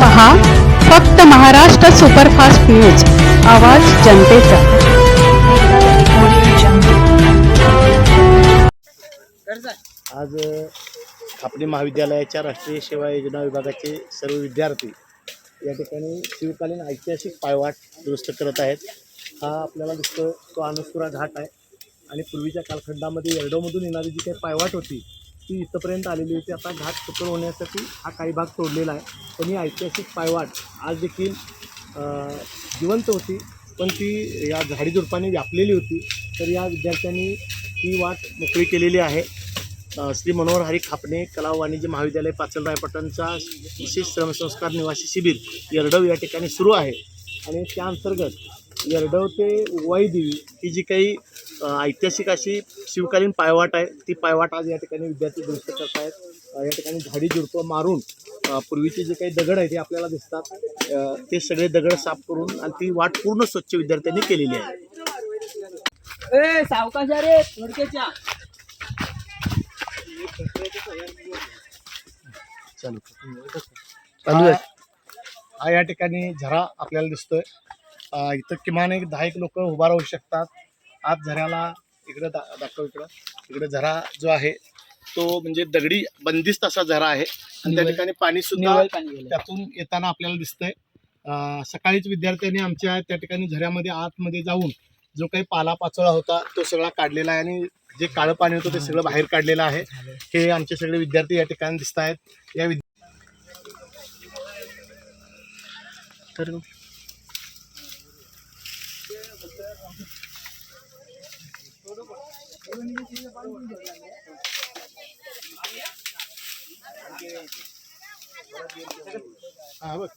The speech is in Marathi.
पहा फक्त महाराष्ट्र सुपरफास्ट न्यूज आवाज जनतेचा. आज खापरी महाविद्यालयाच्या राष्ट्रीय सेवा योजना विभागाचे सर्व विद्यार्थी या ठिकाणी शिवकालीन ऐतिहासिक पायवाट दुरुस्त करत आहेत. हा आपल्याला दिसतो तो अनसपुरा घाट आहे. आणि पूर्वीच्या कालखंडामध्ये येरडोमधून येणारी जी काही पायवाट होती ती इथंपर्यंत आलेली होती. आता घाट सुकर होण्यासाठी हा काही भाग तोडलेला आहे. पण ही ऐतिहासिक पायवाट आज देखील जिवंत होती. पण ती या झाडीझुडपाने व्यापलेली होती. तर या विद्यार्थ्यांनी ही वाट मोकळी केलेली आहे. श्री मनोहर हरी खापणे कला वाणिज्य महाविद्यालय पाचल रायपटणचा विशेष श्रमसंस्कार निवासी शिबिर येरडव या ठिकाणी सुरू आहे. आणि त्या अंतर्गत येरडव ते उगवाई देवी ही जी काही ऐतिहासिक अशी शिवकालीन पायवाट आहे. ती पायवाट आज या ठिकाणी विद्यार्थी दुरुस्त करत आहेत या ठिकाणी झाडी झुडपं मारून पूर्वीचे जे काही दगड आहेत ते आपल्याला दिसतात. ते सगळे दगड साफ करून आणि ती वाट पूर्ण स्वच्छ विद्यार्थ्यांनी केलेली आहे. ए सावकाश रे थोडक्याच्या. चालू चालू आहे. हा या ठिकाणी झरा आपल्याला दिसतोय. इथं किमान एक दहा एक लोक उभा राहू शकतात. आत झऱ्याला इकडं दा दाखव इकडं. इकडे झरा जो आहे तो म्हणजे दगडी बंदिस्त असा झरा आहे. आणि त्या ठिकाणी पाणी सुद्धा त्यातून येताना आपल्याला दिसतंय. सकाळीच विद्यार्थ्यांनी आमच्या त्या ठिकाणी झऱ्यामध्ये आतमध्ये जाऊन जो काही पाला पाचोळा होता तो सगळा काढलेला आहे. आणि जे काळं पाणी होतं ते सगळं बाहेर काढलेलं आहे. हे आमचे सगळे विद्यार्थी या ठिकाणी दिसत आहेत या तर हा बघ